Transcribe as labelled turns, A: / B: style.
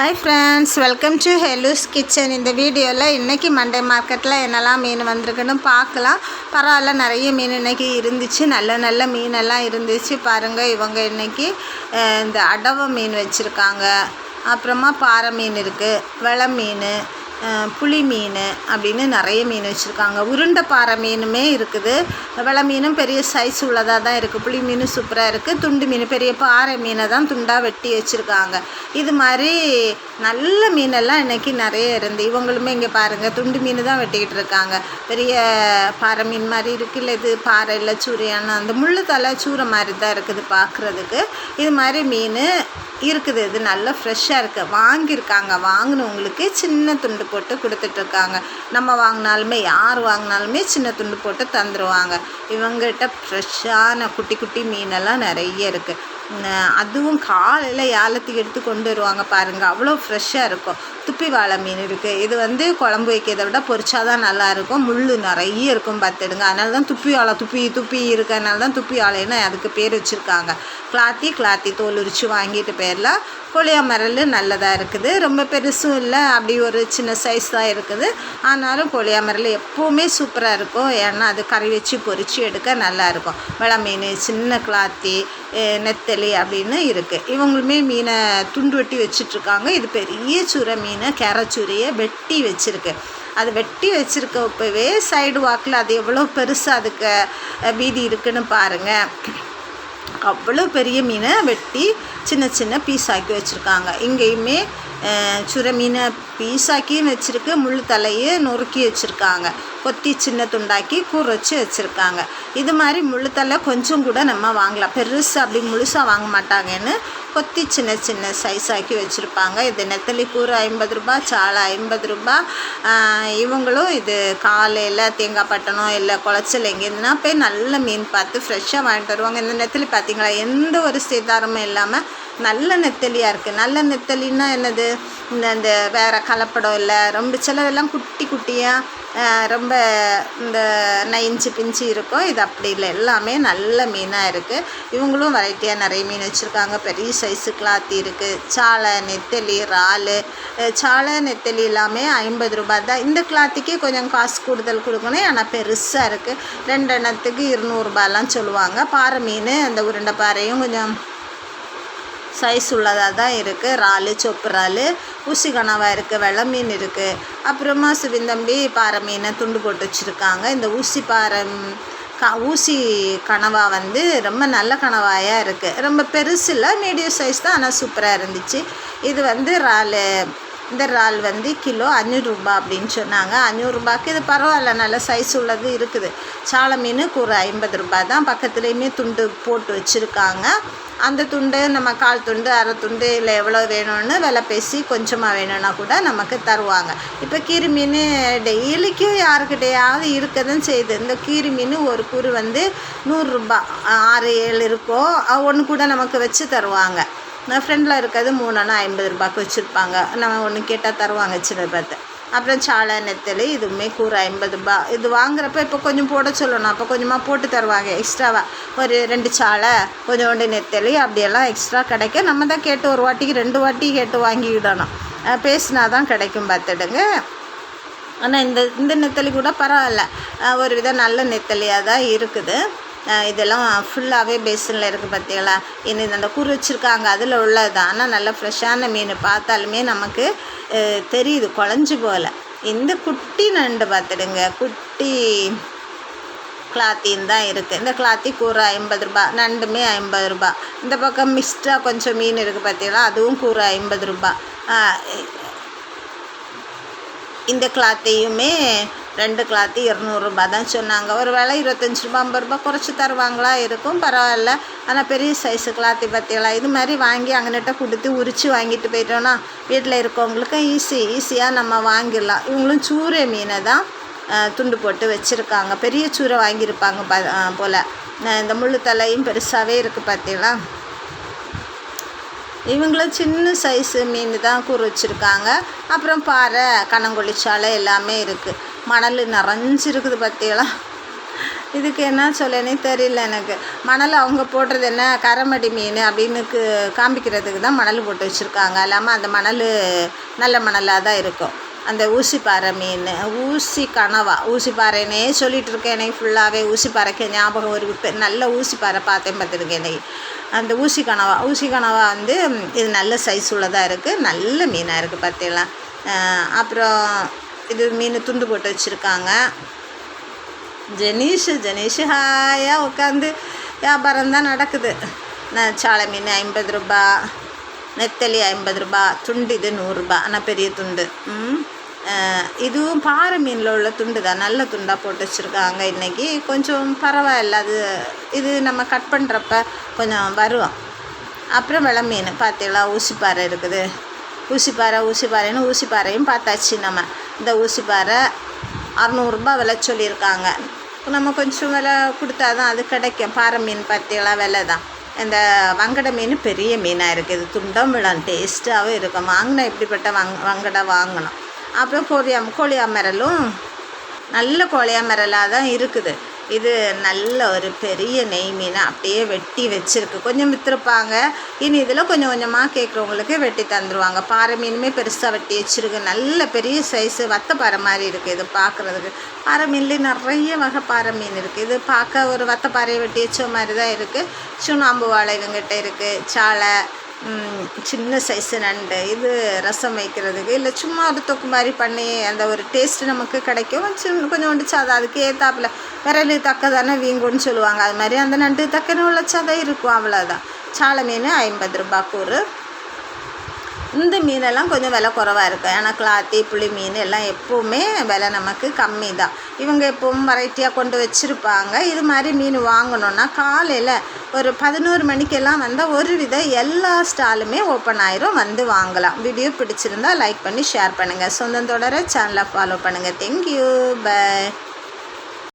A: Hi friends welcome to ஹெலூஸ் kitchen இந்த வீடியோவில் இன்றைக்கி மண்டே மார்க்கெட்டில் என்னெல்லாம் மீன் வந்திருக்குன்னு பார்க்கலாம். பரவாயில்ல நிறைய மீன் இன்றைக்கி இருந்துச்சு. நல்ல நல்ல மீனெல்லாம் இருந்துச்சு. பாருங்கள் இவங்க இன்றைக்கி இந்த அடவை மீன் வச்சுருக்காங்க. அப்புறமா பாறை மீன் இருக்குது வெள மீன் புளி மீன் அப்படின்னு நிறைய மீன் வச்சுருக்காங்க. உருண்டை பாறை மீனுமே இருக்குது. வெலை மீனும் பெரிய சைஸ் உள்ளதாக தான் இருக்குது புளி மீன் சூப்பராக இருக்குது துண்டு மீன் பெரிய பாறை மீனை தான் துண்டாக வெட்டி வச்சுருக்காங்க. இது மாதிரி நல்ல மீனெல்லாம் இன்றைக்கி நிறைய இருந்து இவங்களுமே இங்கே பாருங்கள் துண்டு மீன் தான் வெட்டிக்கிட்டு இருக்காங்க. பெரிய பாறை மீன் மாதிரி இருக்குல்ல இது பாறை இல்லை சூரியான அந்த முள்ளு தலை சூரை மாதிரி தான் இருக்குது பார்க்குறதுக்கு இது மாதிரி மீன் இருக்குது. இது நல்லா ஃப்ரெஷ்ஷாக இருக்குது வாங்கியிருக்காங்க. வாங்கினவங்களுக்கு சின்ன துண்டு போட்டு கொடுத்துட்ருக்காங்க. நம்ம வாங்கினாலுமே யார் வாங்கினாலுமே சின்ன துண்டு போட்டு தந்துடுவாங்க இவங்ககிட்ட ஃப்ரெஷ்ஷான குட்டி குட்டி மீனெல்லாம் நிறைய இருக்குது அதுவும் காலையில் ஏலத்துக்கு எடுத்து கொண்டு வருவாங்க பாருங்கள் அவ்வளோ ஃப்ரெஷ்ஷாக இருக்கும். துப்பி வாழை மீன் இருக்குது இது வந்து குழம்பு வைக்கிறத விட பொரிச்சா தான் நல்லாயிருக்கும் முள் நிறைய இருக்கும் பார்த்துடுங்க. அதனால தான் துப்பி வாழை துப்பி துப்பி இருக்கிறதுனால தான் துப்பி வாழைன்னு அதுக்கு பேர் வச்சுருக்காங்க. கிளாத்தி கிளாத்தி தோல் உரித்து வாங்கிட்டு பேரில் மரல் நல்லதாக இருக்குது. ரொம்ப பெருசும் இல்லை. அப்படி ஒரு சின்ன சைஸ் தான் இருக்குது. ஆனாலும் மரல் எப்போவுமே சூப்பராக இருக்கும். ஏன்னா அது கறி வச்சு பொரித்து எடுக்க நல்லாயிருக்கும் வெள மீன் சின்ன கிளாத்தி நெத்தலி அப்படின்னு இருக்குது இவங்களுமே மீனை துண்டு வெட்டி வச்சிட்ருக்காங்க. இது பெரிய சுரை மீன் கெரச்சுரியை வெட்டி வச்சுருக்கு. அது வெட்டி வச்சுருக்கப்பவே சைடு வாக்கில் அது எவ்வளோ பெருசாக அதுக்கு வீதி இருக்குன்னு பாருங்கள் அவ்வளோ பெரிய மீனை வெட்டி சின்ன சின்ன பீஸ் ஆக்கி வச்சுருக்காங்க. இங்கேயுமே சுர மீனை பீஸாக்கியும் வச்சுருக்கு. முள் தலையை நொறுக்கி வச்சுருக்காங்க. கொத்தி சின்ன துண்டாக்கி கூற வச்சு வச்சுருக்காங்க. இது மாதிரி முள் தலை கொஞ்சம் கூட நம்ம வாங்கலாம். பெருசு அப்படி முழுசாக வாங்க மாட்டாங்கன்னு கொத்தி சின்ன சின்ன சைஸ் ஆக்கி வச்சுருப்பாங்க. இது நெத்தலி கூறு ஐம்பது ரூபா சாலை ஐம்பது ரூபா. இவங்களும் இது காலையில் தேங்காய் பட்டணம் இல்லை குளச்சல் எங்கேருந்துனா போய் நல்ல மீன் பார்த்து ஃப்ரெஷ்ஷாக வாங்கிட்டு வருவாங்க. இந்த நெத்தலி பார்த்தீங்களா? எந்த ஒரு சேதாரமும் இல்லாமல் நல்ல நெத்தலியாக இருக்குது நல்ல நெத்தலின்னா என்னது? இந்த இந்த வேறு கலப்படம் இல்லை. ரொம்ப சிலதெல்லாம் குட்டி குட்டியாக ரொம்ப இந்த நைஞ்சு பிஞ்சு இருக்கும். இது அப்படி இல்லை. எல்லாமே நல்ல மீனாக இருக்குது இவங்களும் வெரைட்டியாக நிறைய மீன் வச்சுருக்காங்க. பெரிய சைஸு கிளாத்தி இருக்குது சாலை நெத்தலி இறால் சாலை நெத்தலி எல்லாமே ஐம்பது ரூபாய் தான். இந்த கிளாத்திக்கு கொஞ்சம் காசு கூடுதல் கொடுக்கணும். ஆனால் பெருசாக இருக்குது ரெண்டு எண்ணத்துக்கு இருநூறுபாலாம் சொல்லுவாங்க. பாறை மீன் அந்த உருண்டை பாறையும் கொஞ்சம் சைஸ் உள்ளதாக தான் இருக்குது இறாலு சொப்பு இறாலு ஊசி கனவாக இருக்குது வெள்ளை மீன் இருக்குது அப்புறமா சிவிந்தம்பி பாறை மீனை துண்டு போட்டு வச்சுருக்காங்க. இந்த ஊசி பாறை க ஊசி கனவா வந்து ரொம்ப நல்ல கனவாயாக இருக்குது ரொம்ப பெருசு இல்லை மீடியம் சைஸ் தான் ஆனால் சூப்பராக இருந்துச்சு. இது வந்து இறாலு இந்த இறால் வந்து கிலோ அஞ்சூறுரூபா அப்படின்னு சொன்னாங்க. அஞ்சூறுரூபாக்கு இது பரவாயில்ல நல்ல சைஸ் உள்ளது இருக்குது. சால மீன் ஒரு ஐம்பது ரூபாய் தான் பக்கத்துலேயுமே துண்டு போட்டு வச்சுருக்காங்க. அந்த துண்டு நம்ம கால் துண்டு அரை துண்டு இல்லை எவ்வளோ வேணும்னு விலை பேசி கொஞ்சமாக வேணும்னா கூட நமக்கு தருவாங்க. இப்போ கீரி மீன் டெய்லிக்கும் யாருக்கிட்டையாவது இருக்கதான் செய்யுது இந்த கீரி மீன் ஒரு கூறு வந்து நூறுரூபா ஆறு ஏழு இருக்கும் ஒன்று கூட நமக்கு வச்சு தருவாங்க. ஃப்ரெண்டில் இருக்கிறது மூணுன்னா ஐம்பது ரூபாய்க்கு வச்சுருப்பாங்க. நம்ம ஒன்று கேட்டால் தருவாங்க சின்ன பார்த்து. அப்புறம் சாலை நெத்தலி இதுவுமே கூறு ஐம்பது ரூபா. இது வாங்குறப்ப இப்போ கொஞ்சம் போட சொல்லணும். அப்போ கொஞ்சமாக போட்டு தருவாங்க எக்ஸ்ட்ராவாக ஒரு ரெண்டு சாலை கொஞ்சோண்டு நெத்தலி அப்படியெல்லாம் எக்ஸ்ட்ரா கிடைக்கும் நம்ம தான் கேட்டு ஒரு வாட்டிக்கு ரெண்டு வாட்டி கேட்டு வாங்கிவிடணும் பேசினா தான் கிடைக்கும் பார்த்துடுங்க. ஆனால் இந்த இந்த நெத்தலி கூட பரவாயில்ல. ஒரு விதம் நல்ல நெத்தலியாக தான் இருக்குது. இதெல்லாம் ஃபுல்லாகவே பேசனில் இருக்குது பார்த்தீங்களா இன்னும் அந்த குறு வச்சுருக்காங்க அதில் உள்ளது தான் ஆனால் நல்ல ஃப்ரெஷ்ஷான மீன் பார்த்தாலுமே நமக்கு தெரியுது குழஞ்சி போகல. இந்த குட்டி நண்டு பார்த்துடுங்க. குட்டி கிளாத்தின்னு தான் இருக்குது இந்த கிளாத்தி கூறு ஐம்பது ரூபா நண்டுமே ஐம்பது ரூபா. இந்த பக்கம் மிஸ்டாக கொஞ்சம் மீன் இருக்குது பார்த்தீங்களா அதுவும் கூறு ஐம்பது ரூபா. இந்த கிளாத்தையுமே ரெண்டு கிளாத்து இரநூறுபா தான் சொன்னாங்க. ஒரு வேளை இருபத்தஞ்சி ரூபா ஐம்பது ரூபா குறைச்சி தருவாங்களா? இருக்கும் பரவாயில்ல. ஆனால் பெரிய சைஸு கிளாத்தி பற்றியெல்லாம் இது மாதிரி வாங்கி அங்கன்கிட்ட கொடுத்து உரித்து வாங்கிட்டு போயிட்டோன்னா வீட்டில் இருக்கவங்களுக்கும் ஈஸி ஈஸியாக நம்ம வாங்கிடலாம். இவங்களும் சூரை மீனை தான் துண்டு போட்டு வச்சுருக்காங்க. பெரிய சூரை வாங்கியிருப்பாங்க ப போல். இந்த முள்ளு தலையும் பெருசாகவே இருக்குது பார்த்தீங்களா இவங்களும் சின்ன சைஸு மீன் தான் கூறு வச்சுருக்காங்க. அப்புறம் பாறை கணங்கொழிச்சாலை எல்லாமே இருக்குது மணல் நிறைஞ்சிருக்குது பார்த்தீங்களா இதுக்கு என்ன சொல்லனே தெரியல எனக்கு. மணல் அவங்க போடுறது என்ன? கரமடி மீன் அப்படின்னு காமிக்கிறதுக்கு தான் மணல் போட்டு வச்சுருக்காங்க. இல்லாமல் அந்த மணல் நல்ல மணலாக தான் இருக்கும். அந்த ஊசிப்பாறை மீன் ஊசி கனவா. ஊசிப்பாறைன்னே சொல்லிகிட்டு இருக்கேன் எனக்கு ஃபுல்லாகவே ஊசிப்பாறைக்கு ஞாபகம் ஒரு நல்ல ஊசிப்பாறை பார்த்தேன் பார்த்துருக்கேன் எனக்கு அந்த ஊசி கனவா ஊசி கனவா வந்து இது நல்ல சைஸ் உள்ளதாக இருக்குது நல்ல மீனாக இருக்குது பார்த்தீங்களா அப்புறம் இது மீன் துண்டு போட்டு வச்சுருக்காங்க. ஜெனீஷ் ஜெனீஷ் ஹாயாக உட்காந்து வியாபாரம் தான் நடக்குது. நான் சாலை மீன் ஐம்பது ரூபா நெத்தலி ஐம்பது ரூபா துண்டு இது நூறுரூபா ஆனால் பெரிய துண்டு. ம் இதுவும் பாறை மீனில் உள்ள துண்டு தான். நல்ல துண்டாக போட்டு வச்சுருக்காங்க இன்றைக்கி கொஞ்சம் பரவாயில்ல. அது இது நம்ம கட் பண்ணுறப்ப கொஞ்சம் வரும் அப்புறம் வெள மீன். பார்த்தீங்களா ஊசிப்பாறை இருக்குது. ஊசிப்பாறை ஊசிப்பாறைன்னு ஊசிப்பாறையும் பார்த்தாச்சு நம்ம. இந்த ஊசிப்பாறை அறநூறுபா விலை சொல்லியிருக்காங்க. நம்ம கொஞ்சம் விலை கொடுத்தா தான் அது கிடைக்கும். பாறை மீன் பார்த்தீங்களா விலை தான். இந்த வங்கட மீன் பெரிய மீனாக இருக்குது. துண்டம் விழம் டேஸ்ட்டாகவும் இருக்கும். வாங்கினா இப்படிப்பட்ட வங் வங்கடை வாங்கணும். அப்புறம் கோழியா கோழியாமரலும் நல்ல கோழியாமரலாக தான் இருக்குது. இது நல்ல ஒரு பெரிய நெய் மீனை அப்படியே வெட்டி வச்சுருக்கு. கொஞ்சம் விற்றுருப்பாங்க இனி இதில் கொஞ்சம் கொஞ்சமாக கேட்குறவங்களுக்கு வெட்டி தந்துடுவாங்க பாறை மீனுமே பெருசாக வெட்டி வச்சுருக்கு. நல்ல பெரிய சைஸு வத்த பாறை மாதிரி இருக்குது இது பார்க்குறதுக்கு பாறை மீன்லேயே நிறைய வகை பாறை மீன் இருக்குது இது பார்க்க ஒரு வத்த பாறையை வெட்டி வச்ச மாதிரி தான் இருக்குது சுண்ணாம்பு வாழை இவங்ககிட்ட இருக்குது சாலை சின்ன சைஸு நண்டு. இது ரசம் வைக்கிறதுக்கு. இல்லை சும்மா ஒரு தொக்கு மாதிரி பண்ணி அந்த ஒரு டேஸ்ட் நமக்கு கிடைக்கும். சின்ன கொஞ்சோண்டு சாதம் அதுக்கு ஏத்தாப்பில். விரலு தக்க தானே வீங்குன்னு சொல்லுவாங்க. அது மாதிரி அந்த நண்டு தக்கன்னு உள்ள சதை இருக்கும். அவ்வளோதான் சாலை மீன் ஐம்பது ரூபாய் கூறு. இந்த மீனெல்லாம் கொஞ்சம் விலை குறவாக இருக்கும். ஏன்னா கிளாத்தி புளி மீன் எல்லாம் எப்போவுமே விலை நமக்கு கம்மி தான் இவங்க எப்பவும் வெரைட்டியாக கொண்டு வச்சுருப்பாங்க. இது மாதிரி மீன் வாங்கணுன்னா காலையில் ஒரு பதினோரு மணிக்கெல்லாம் வந்தால் ஒரு வித எல்லா ஸ்டாலுமே ஓப்பன் ஆயிரும். வந்து வாங்கலாம். வீடியோ பிடிச்சிருந்தா லைக் பண்ணி ஷேர் பண்ணுங்கள் சொந்தம் தொடர சேனலை ஃபாலோ பண்ணுங்கள் தேங்க்யூ பை